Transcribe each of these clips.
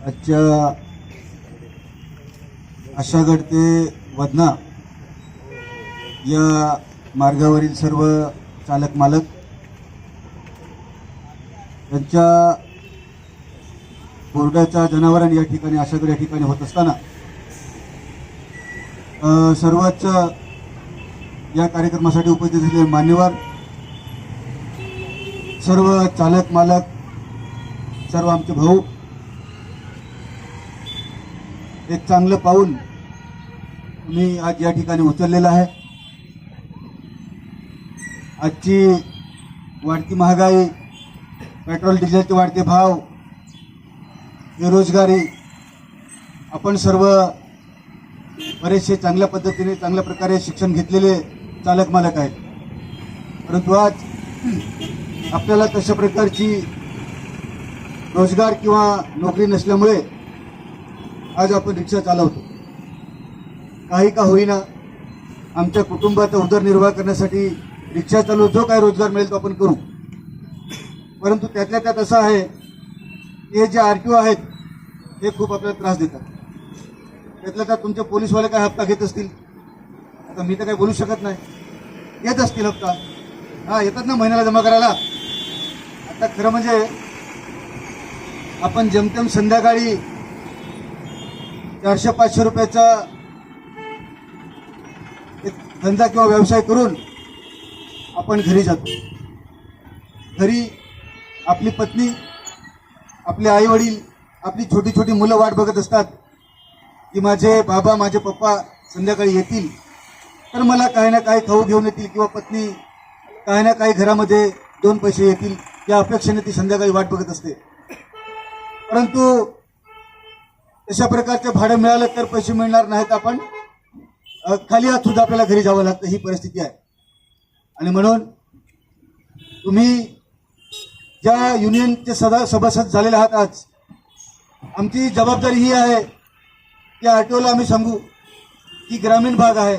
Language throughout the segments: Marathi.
आजच्या आशागड ते वदना या मार्गावरील सर्व चालक मालक यांच्या बोर्डाच्या जनावरांनी या ठिकाणी आशागड या ठिकाणी होत असताना सर्वच या कार्यक्रमासाठी उपस्थित असलेले मान्यवर सर्व चालक मालक सर्व आमचे भाऊ एक चांगलं पाऊल मी आज या ठिकाणी उचललेलं आहे. आजची वाढती महागाई पेट्रोल डिझेलचे वाढते भाव बेरोजगारी आपण सर्व बरेचसे चांगल्या पद्धतीने चांगल्या प्रकारे शिक्षण घेतलेले चालक मालक आहेत. परंतु आज आपल्याला तशा प्रकारची रोजगार किंवा नोकरी नसल्यामुळे आज आपण रिक्षा चालवतो. काही का होईना आमच्या कुटुंबाचा उदरनिर्वाह करण्यासाठी रिक्षा चालू जो काय रोजगार मिळेल तो आपण करू. परंतु त्यातल्या त्यात असं आहे हे जे आर टी ओ आहेत हे खूप आपल्याला त्रास देतात. त्यातल्या त्यात तुमचे पोलीसवाले काय हप्ता घेत असतील? आता मी तर काही बोलू शकत नाही. येत असतील हप्ता. हां येतात ना महिन्याला जमा करायला. आता खरं म्हणजे आपण जमतेम संध्याकाळी चारशे पाचशे रुपयाचा एक धंदा किंवा व्यवसाय करून आपण घरी जातो. घरी आपली पत्नी आपले आई वडील आपली छोटी छोटी मुलं वाट बघत असतात की माझे बाबा माझे पप्पा संध्याकाळी येतील. तर मला काही ना काही खाऊ घेऊन येतील किंवा पत्नी काही ना काही घरामध्ये दोन पैसे येतील या अपेक्षेने ती संध्याकाळी वाट बघत असते. परंतु तशा प्रकारचे भाडं मिळालं तर पैसे मिळणार नाहीत आपण. खाली हात सुद्धा आपल्याला घरी जावं लागतं ही परिस्थिती आहे. आणि म्हणून तुम्ही ज्या युनियनचे सदा सभासद झालेले आहात आज आमची जबाबदारी ही आहे की आर टी ओला आम्ही सांगू की ग्रामीण भाग आहे.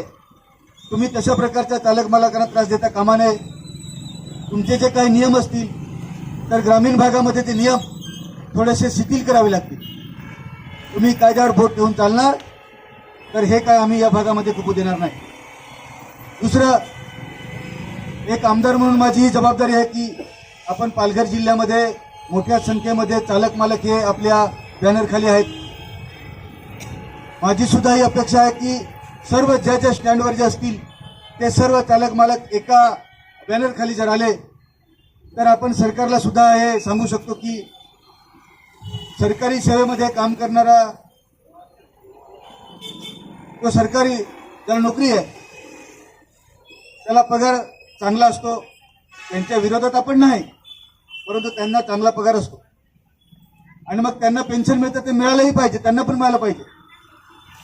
तुम्ही तशा प्रकारच्या चालक मालकांना त्रास देता कामा नये. तुमचे जे काही नियम असतील तर ग्रामीण भागामध्ये ते नियम थोडेसे शिथिल करावे लागतील. तुम्ही कायद्यावर बोट घेऊन चालणार तर हे काय आम्ही या भागामध्ये खपू देणार नाही. दुसरं एक आमदार म्हणून माझी ही जबाबदारी आहे की आपण पालघर जिल्ह्यामध्ये मोठ्या संख्येमध्ये चालक मालक हे आपल्या बॅनरखाली आहेत. माझी सुद्धा ही अपेक्षा आहे की सर्व ज्या ज्या स्टँडवर जे असतील ते सर्व चालक मालक एका बॅनरखाली जर आले तर आपण सरकारला सुद्धा हे सांगू शकतो की सरकारी सेवेमध्ये काम करणारा तो सरकारी ज्याला नोकरी आहे त्याला पगार चांगला असतो. त्यांच्या विरोधात आपण नाही परंतु त्यांना चांगला पगार असतो. आणि मग त्यांना पेन्शन मिळतं ते मिळालंही पाहिजे त्यांना पण मिळालं पाहिजे.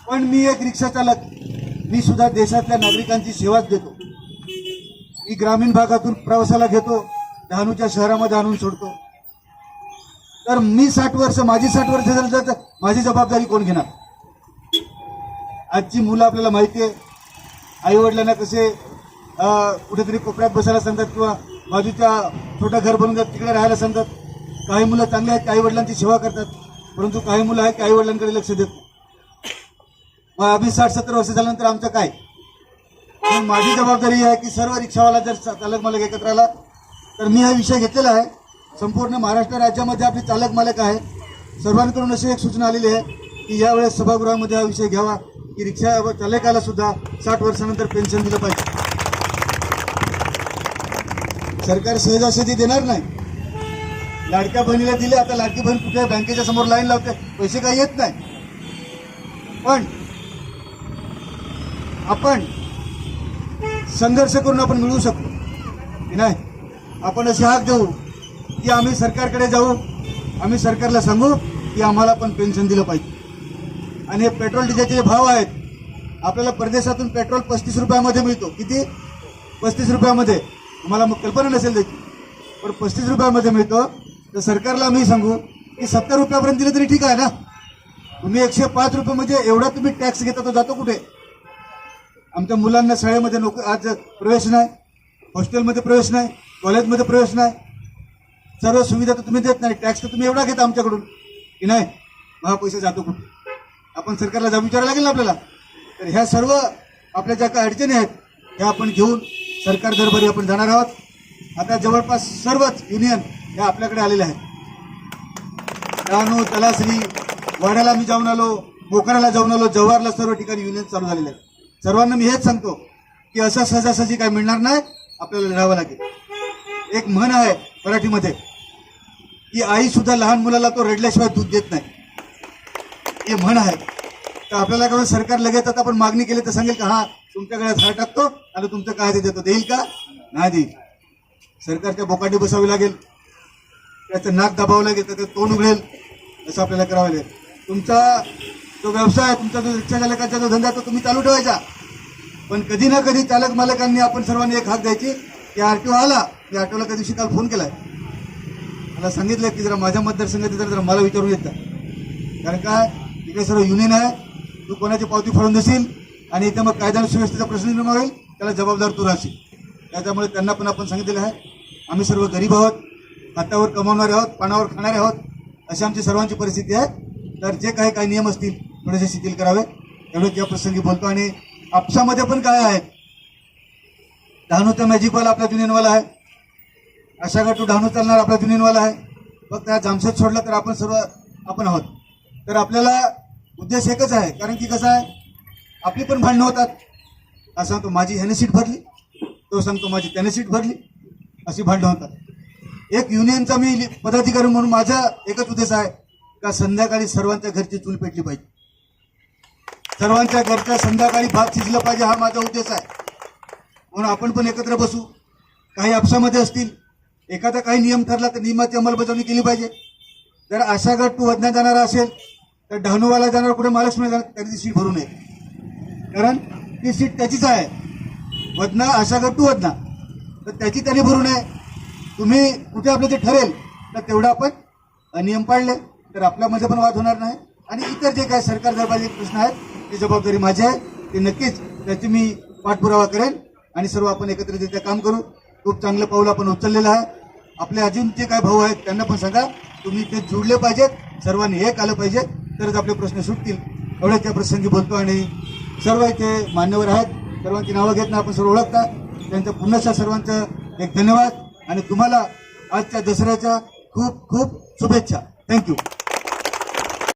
पण मी एक रिक्षा चालक मी सुद्धा देशातल्या नागरिकांची सेवाच देतो. मी ग्रामीण भागातून प्रवासाला घेतो डहाणूच्या शहरामध्ये आणून सोडतो. तर मी साठ वर्ष माझी साठ वर्ष झाली तर माझी जबाबदारी कोण घेणार? आजची मुलं आपल्याला माहिती आहे. आई वडिलांना कसे कुठेतरी कोपऱ्यात बसायला सांगतात किंवा बाजूच्या छोटं घर बनवून तिकडे राहायला सांगतात. काही मुलं चांगले आहेत आई वडिलांची सेवा करतात. परंतु काही मुलं आहेत की आई वडिलांकडे लक्ष देत मग आम्ही साठ सत्तर वर्ष झाल्यानंतर आमचं काय? माझी जबाबदारी आहे की सर्व रिक्षावाला जर चालक मालक एकत्र आला तर मी हा विषय घेतलेला आहे. संपूर्ण महाराष्ट्र राज्यामध्ये आपले चालक मालक आहे. सर्वांकडून अशी एक सूचना आलेली आहे की यावेळेस सभागृहामध्ये हा विषय घ्यावा की रिक्षा व चालकाला सुद्धा साठ वर्षानंतर पेन्शन दिलं पाहिजे. सरकार सहजासहजी देणार नाही. लाडक्या बहिणीला दिले आता लाडकी बहीण कुठे बँकेच्या समोर लाईन लावते पैसे काही येत नाही. पण आपण संघर्ष करून आपण मिळवू शकतो की नाही? आपण अशी हाक देऊ. की आम्ही सरकारकडे जाऊ आम्ही सरकारला सांगू की आम्हाला पण पेन्शन दिलं पाहिजे. आणि हे पेट्रोल डिझेलचे जे भाव आहेत आपल्याला परदेशातून पेट्रोल पस्तीस रुपयामध्ये मिळतो. किती? पस्तीस रुपयामध्ये. आम्हाला मग कल्पना नसेल त्याची. पण पस्तीस रुपयामध्ये मिळतो. तर सरकारला आम्ही सांगू की सत्तर रुपयापर्यंत दिलं तरी ठीक आहे ना? तुम्ही एकशे पाच रुपये म्हणजे एवढा तुम्ही टॅक्स घेता तो जातो कुठे? आमच्या मुलांना शाळेमध्ये नोकरी आज प्रवेश नाही. हॉस्टेलमध्ये प्रवेश नाही. कॉलेजमध्ये प्रवेश नाही. सर्व सुविधा तर तुम्ही देत नाही. टॅक्स तर तुम्ही एवढा घेता आमच्याकडून. की नाही? महा पैसे पैसा जातो कुठे? आपण सरकारला जाऊन विचारायला लागेल ना आपल्याला. तर ह्या सर्व आपल्या ज्या काही अडचणी आहेत ह्या आपण घेऊन सरकार दरबारी आपण जाणार आहोत. आता जवळपास सर्वच युनियन ह्या आपल्याकडे आलेल्या आहेत. डहाणू तलासरी वाड्याला मी जाऊन आलो मोकाराला जाऊन आलो जव्हारला सर्व ठिकाणी युनियन चालू झालेले आहेत. सर्वांना मी हेच सांगतो की असं सहजासहजी काय मिळणार नाही आपल्याला लढावं लागेल. एक म्हण आहे मराठीमध्ये की आई सुद्धा लहान मुलाला तो रडल्याशिवाय दूध देत नाही. हे म्हण आहे. तर आपल्याला काय सरकार लगेच आता आपण मागणी केली तर सांगेल का हा तुमच्या गळ्यात हार टाकतो आणि तुमचं काय ते देतो. देईल का? नाही देईल. सरकारच्या बोकाटी बसावी लागेल. त्याचं नाक दाबावं लागेल त्याचं तोंड उघडेल. असं आपल्याला करावं लागेल. तुमचा जो व्यवसाय तुमचा जो रिक्षा चालकाचा जो धंदा तो तुम्ही चालू ठेवायचा. पण कधी ना कधी चालक मालकांनी आपण सर्वांनी एक हाक द्यायची की आरटीओ आला मी आठवला त्या दिवशी काल फोन केलाय. मला सांगितलं की जरा माझ्या मतदारसंघात जरा जरा मला विचारून येतं कारण काय इकडे सर्व युनियन आहे. तू कोणाची पावती फाडून देशील? आणि इथे मग कायदा आणि सुव्यवस्थेचा प्रश्न निर्माण होईल? त्याला जबाबदार तू राहशील. त्याच्यामुळे त्यांना पण आपण सांगितलेलं आहे. आम्ही सर्व गरीब आहोत. हातावर कमावणारे आहोत. पानावर खाणारे आहोत. अशी आमची सर्वांची परिस्थिती आहे. तर जे काही काही नियम असतील थोडेसे शिथिल करावे एवढंच या प्रसंगी बोलतो. आणि आपसामध्ये पण काय आहे डहाणूचा मॅजिकवाला आपला युनियनवाला आहे. अशा गटू डहाणू चालणार आपला दुनियनवाला आहे. फक्त त्या जामशेद सोडला तर आपण सर्व आपण आहोत. तर आपल्याला उद्देश एकच आहे. कारण की कसं आहे आपली पण भांडणं होतात. असं सांगतो माझी ह्याने सीट भरली तो सांगतो माझी त्याने सीट भरली अशी भांडणं होतात. एक युनियनचा मी लि- पदाधिकारी म्हणून माझा एकच उद्देश आहे का संध्याकाळी सर्वांच्या घरची चूल पेटली पाहिजे. सर्वांच्या घरच्या संध्याकाळी भात शिजलं पाहिजे हा माझा उद्देश आहे. म्हणून आपण पण एकत्र बसू. काही आपसामध्ये असतील एखादा काही नियम ठरला तर नियमाची अंमलबजावणी केली पाहिजे. जर आशागड गट तू वदना जाणारा असेल तर डहाणूवाला जाणार कुठे महालक्ष्मी जाणार त्याची सीट भरू नये. कारण ती सीट त्याचीच आहे. वदना आशा गट तू वदना तर त्याची त्याने भरू नये. तुम्ही कुठे आपलं ते ठरेल तर तेवढं आपण नियम पाळले तर आपल्यामध्ये पण वाद होणार नाही. आणि इतर जे काही सरकार दरबारचे प्रश्न आहेत ती जबाबदारी माझी आहे. ती नक्कीच त्याची मी पाठपुरावा करेन आणि सर्व आपण एकत्रितरित्या काम करू. खूप चांगलं पाऊल आपण उचललेलं आहे. आपले अजून जे काय भाऊ आहेत त्यांना पण सांगा तुम्ही ते जुळले पाहिजेत सर्वांनी एक आलं पाहिजे तरच आपले प्रश्न सुटतील. एवढ्या त्या प्रसंगी बोलतो आणि सर्व इथे मान्यवर आहेत. सर्वांची नावं घेत आपण सर्व ओळखता. त्यांचं पुन्हा सर्वांचं एक धन्यवाद. आणि तुम्हाला आजच्या दसऱ्याच्या खूप खूप शुभेच्छा. थँक्यू